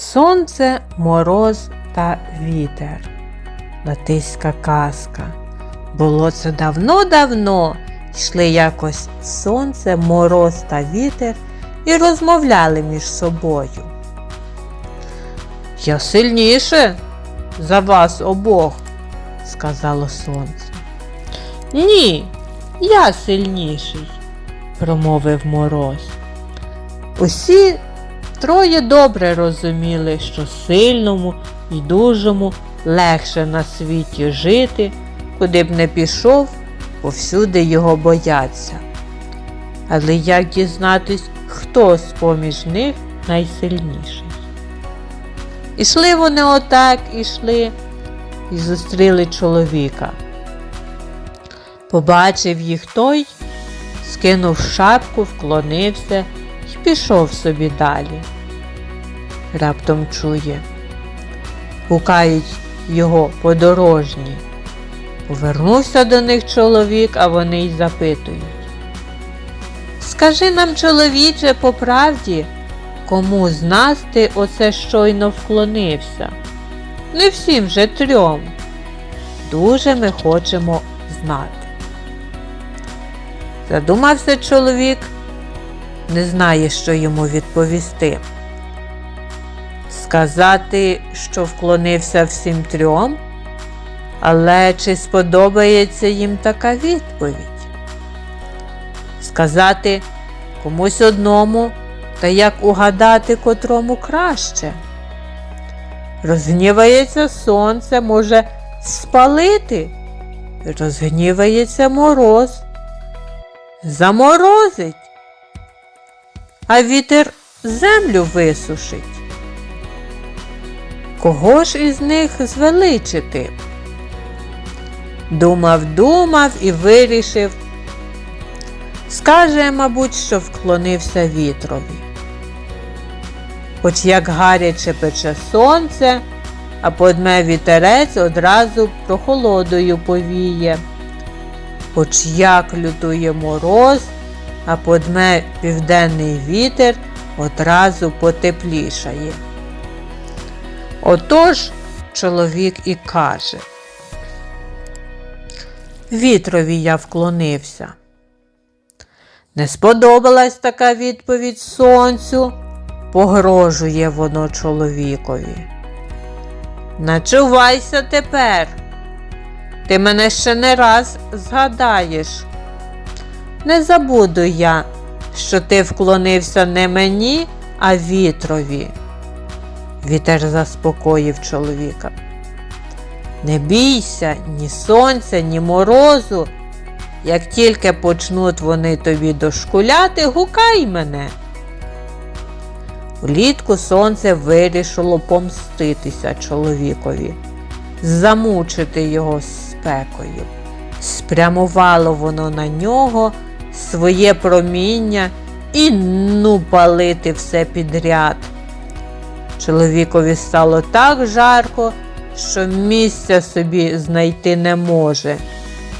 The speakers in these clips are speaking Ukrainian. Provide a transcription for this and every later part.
Сонце, мороз та вітер. Латиська казка. Було це давно-давно. Йшли якось сонце, мороз та вітер і розмовляли між собою. Я сильніше за вас обох, сказало сонце. Ні, я сильніший, промовив мороз. Усі троє добре розуміли, що сильному і дужому легше на світі жити, куди б не пішов, повсюди його бояться. Але як дізнатись, хто з поміж них найсильніший? Ішли вони отак, ішли і зустріли чоловіка. Побачив їх той, скинув шапку, вклонився і пішов собі далі. Раптом чує. Гукають його подорожні. Повернувся до них чоловік, а вони й запитують. Скажи нам, чоловіче, по правді, кому з нас ти оце щойно вклонився? Не всім же трьом. Дуже ми хочемо знати. Задумався чоловік, не знає, що йому відповісти. Сказати, що вклонився всім трьом, але чи сподобається їм така відповідь? Сказати комусь одному, та як угадати котрому краще? Розгнівається сонце, може спалити, розгнівається мороз, заморозить, а вітер землю висушить. Кого ж із них звеличити? Думав, думав і вирішив. Скаже, мабуть, що вклонився вітрові. Хоч як гаряче пече сонце, а подме вітерець одразу прохолодою повіє. Хоч як лютує мороз, а подме південний вітер одразу потеплішає. Отож чоловік і каже. Вітрові я вклонився. Не сподобалась така відповідь сонцю, погрожує воно чоловікові. Начувайся тепер. Ти мене ще не раз згадаєш. Не забуду я, що ти вклонився не мені, а вітрові. Вітер заспокоїв чоловіка. Не бійся ні сонця, ні морозу. Як тільки почнуть вони тобі дошкуляти, гукай мене. Влітку сонце вирішило помститися чоловікові, замучити його спекою. Спрямувало воно на нього своє проміння і ну палити все підряд. Чоловікові стало так жарко, що місця собі знайти не може,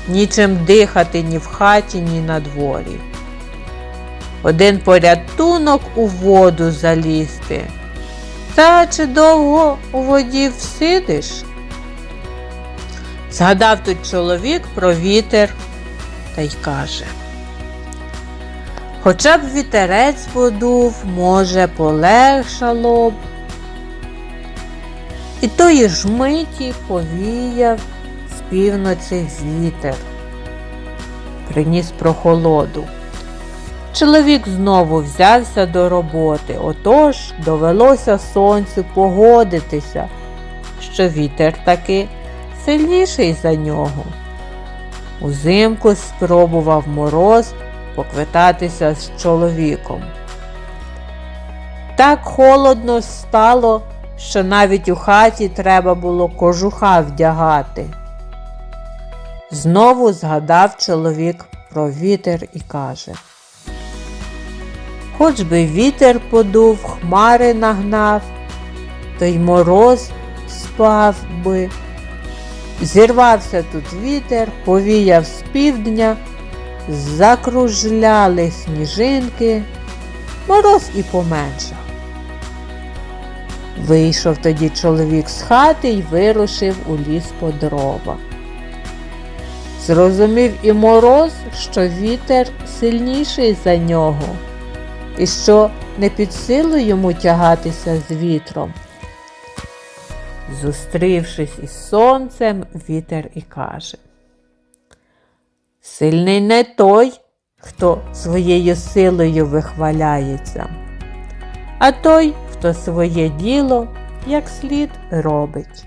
нічим дихати ні в хаті, ні на дворі. Один порятунок у воду залізти. Та чи довго у воді всидиш? Згадав тут чоловік про вітер та й каже. Хоча б вітерець подув, може, полегшало б. І тої ж миті повіяв з півночі вітер, приніс прохолоду. Чоловік знову взявся до роботи, отож довелося сонцю погодитися, що вітер таки сильніший за нього. Узимку спробував мороз поквитатися з чоловіком. Так холодно стало, що навіть у хаті треба було кожуха вдягати. Знову згадав чоловік про вітер і каже Хоч би вітер подув, хмари нагнав, то й мороз спав би. Зірвався тут вітер, повіяв з півдня, закружляли сніжинки, мороз і поменшав. Вийшов тоді чоловік з хати й вирушив у ліс по дрова. Зрозумів і мороз, що вітер сильніший за нього, і що не під силу йому тягатися з вітром. Зустрівшись із сонцем, вітер і каже. Сильний не той, хто своєю силою вихваляється, а той, хто своє діло як слід робить.